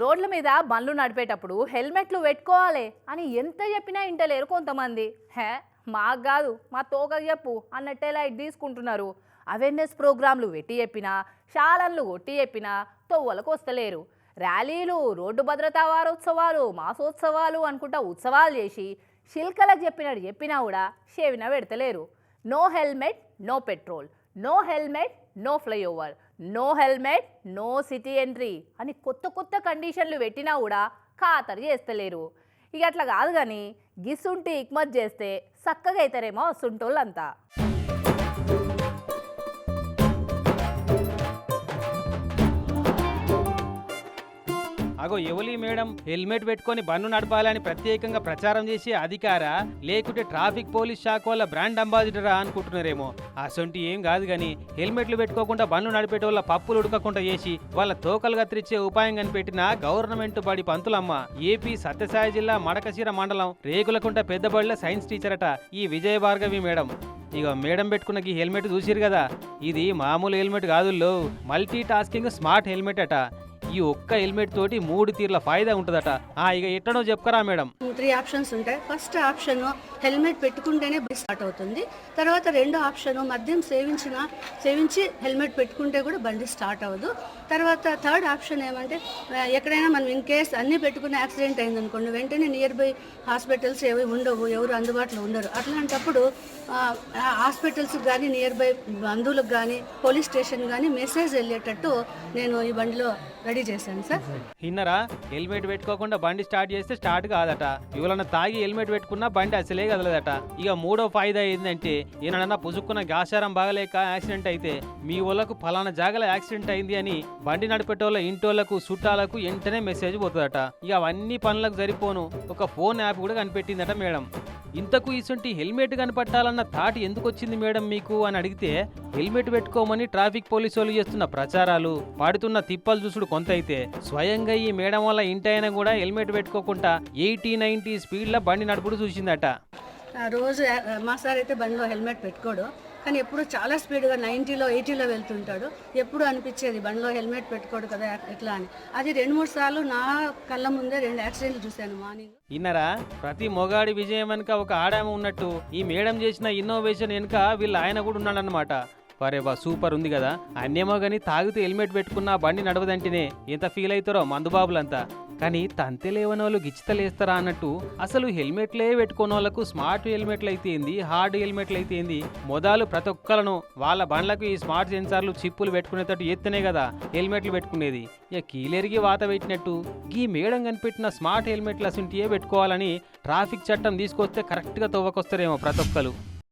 రోడ్ల మీద బండ్లు నడిపేటప్పుడు హెల్మెట్లు పెట్టుకోవాలి అని ఎంత చెప్పినా ఇంటలేరు కొంతమంది. హే మాకు కాదు మా తోక చెప్పు అన్నట్టే లైట్ తీసుకుంటున్నారు. అవేర్నెస్ ప్రోగ్రాంలు పెట్టి చెప్పినా శాలన్లు కొట్టి చెప్పినా తొవ్వలకు వస్తలేరు. ర్యాలీలు రోడ్డు భద్రతా వారోత్సవాలు మాసోత్సవాలు అనుకుంటా ఉత్సవాలు చేసి శిల్కలకు చెప్పినట్టు చెప్పినా కూడా షేవిన పెడతలేరు. No helmet no petrol. No helmet no flyover. No helmet no city entry అని కొత్త కొత్త కండిషన్లు పెట్టినా కూడా ఖాతరు చేస్తలేరు. ఇక అట్లా కాదు కానీ గిసుంటి ఇక్మత్ చేస్తే చక్కగా అవుతారేమో సుంటోళ్ళంతా. అగో ఎవలి మేడం హెల్మెట్ పెట్టుకొని బన్ను నడపాలని ప్రత్యేకంగా ప్రచారం చేసే అధికార లేకుంటే ట్రాఫిక్ పోలీస్ శాఖ వాళ్ళ బ్రాండ్ అంబాసిడరా అనుకుంటున్నారేమో. అసొంటి ఏం కాదు కానీ హెల్మెట్లు పెట్టుకోకుండా బండ్లు నడిపేటోళ్ళ పప్పులు ఉడకకుండా చేసి వాళ్ళ తోకలు కత్తిరించే ఉపాయం కనిపెట్టిన గవర్నమెంట్ బడి పంతులమ్మ ఏపీ సత్యసాయి జిల్లా మడకశీర మండలం రేకులకుంట పెద్దబడిల సైన్స్ టీచర్ అట ఈ విజయ భార్గవి మేడం. ఇక మేడం పెట్టుకున్న ఈ హెల్మెట్ చూసిరు కదా? ఇది మామూలు హెల్మెట్ కాదుల్లో మల్టీ టాస్కింగ్ స్మార్ట్ హెల్మెట్ అట ఈ ఒక్క హెల్మెట్ తోటి మూడు తీర్ల ఫాయిదా ఉంటుందట. ఆ ఇక ఎట్టనో చెప్పరా మేడం. త్రీ ఆప్షన్స్ ఉంటాయి. ఫస్ట్ ఆప్షన్ హెల్మెట్ పెట్టుకుంటేనే బండి స్టార్ట్ అవుతుంది. తర్వాత రెండో ఆప్షన్ మద్యం సేవించిన సేవించి హెల్మెట్ పెట్టుకుంటే కూడా బండి స్టార్ట్ అవ్వదు. తర్వాత థర్డ్ ఆప్షన్ ఏమంటే ఎక్కడైనా మనం ఇన్ కేస్ అన్నీ పెట్టుకున్న యాక్సిడెంట్ అయింది అనుకోండి వెంటనే నియర్ బై హాస్పిటల్స్ ఏవి ఉండవు ఎవరు అందుబాటులో ఉండరు. అట్లాంటప్పుడు హాస్పిటల్స్కి కానీ నియర్ బై బంధువులకు కానీ పోలీస్ స్టేషన్ కానీ మెసేజ్ వెళ్ళేటట్టు నేను ఈ బండిలో రెడీ చేశాను సార్. ఇన్నరా హెల్మెట్ పెట్టుకోకుండా బండి స్టార్ట్ చేస్తే స్టార్ట్ కాదట. ఇవాళ తాగి హెల్మెట్ పెట్టుకున్నా బండి అసలే కదలదట. ఇక మూడో ఫాయిదా ఏంటంటే ఈయనన్నా పుసుక్కున్న గాశారం బాగలేక యాక్సిడెంట్ అయితే మీ వాళ్ళకు ఫలానా జాగల యాక్సిడెంట్ అయింది అని బండి నడిపేటోళ్ళ ఇంటోళ్ళకు చుట్టాలకు వెంటనే మెసేజ్ పోతుందట. ఇక అవన్నీ పనులకు సరిపోను. ఒక ఫోన్ యాప్ కూడా కనిపెట్టిందట మేడం. ఇంతకు ఇసుంటి హెల్మెట్ కనపట్టాలన్న థాట్ ఎందుకు వచ్చింది మేడం మీకు అని అడిగితే హెల్మెట్ పెట్టుకోమని ట్రాఫిక్ పోలీసు వాళ్ళు చేస్తున్న ప్రచారాలు పాడుతున్న తిప్పలు చూసుడు కొంత అయితే స్వయంగా ఈ మేడం వల్ల ఇంటైనా కూడా హెల్మెట్ పెట్టుకోకుండా ఎయిటీ నైన్టీ స్పీడ్లో బండి నడుపుడు చూసిందట. రోజు మా సార్ అయితే బండిలో హెల్మెట్ పెట్టుకోడు. కానీ ఎప్పుడు చాలా స్పీడ్గా నైంటీలో ఎయిటీలో వెళ్తుంటాడు. ఎప్పుడు అనిపించేది బండిలో హెల్మెట్ పెట్టుకోడు కదా ఎట్లా అని. అది రెండు మూడు సార్లు నా కళ్ళ ముందే రెండు యాక్సిడెంట్లు చూశాను మార్నింగ్. ఇన్నరా ప్రతి మొగాడి విజయం వెనుక ఒక ఆడామ ఉన్నట్టు ఈ మేడం చేసిన ఇన్నోవేషన్ వెనుక వీళ్ళ ఆయన కూడా ఉన్నాడనమాట వరేవా సూపర్ ఉంది కదా. అన్నేమో కానీ తాగితే హెల్మెట్ పెట్టుకున్న బండి నడవదంటేనే ఎంత ఫీల్ అవుతారో మందుబాబులంతా. కానీ తంతె లేవని వాళ్ళు గిచ్చితలేస్తారా అన్నట్టు అసలు హెల్మెట్లే పెట్టుకున్న వాళ్ళకు స్మార్ట్ హెల్మెట్లు అయితే ఏంది హార్డ్ హెల్మెట్లు అయితే ఏంది? మొదలు ప్రతి ఒక్కలను వాళ్ళ బండ్లకు ఈ స్మార్ట్ సెన్సార్లు చిప్పులు పెట్టుకునేటట్టు ఎత్తనే కదా హెల్మెట్లు పెట్టుకునేది. ఇక కీలెరిగి వాత పెట్టినట్టు ఈ మేడం కనిపెట్టిన స్మార్ట్ హెల్మెట్లు అసంటియే పెట్టుకోవాలని ట్రాఫిక్ చట్టం తీసుకొస్తే కరెక్ట్గా తవ్వకొస్తారేమో ప్రతి ఒక్కరు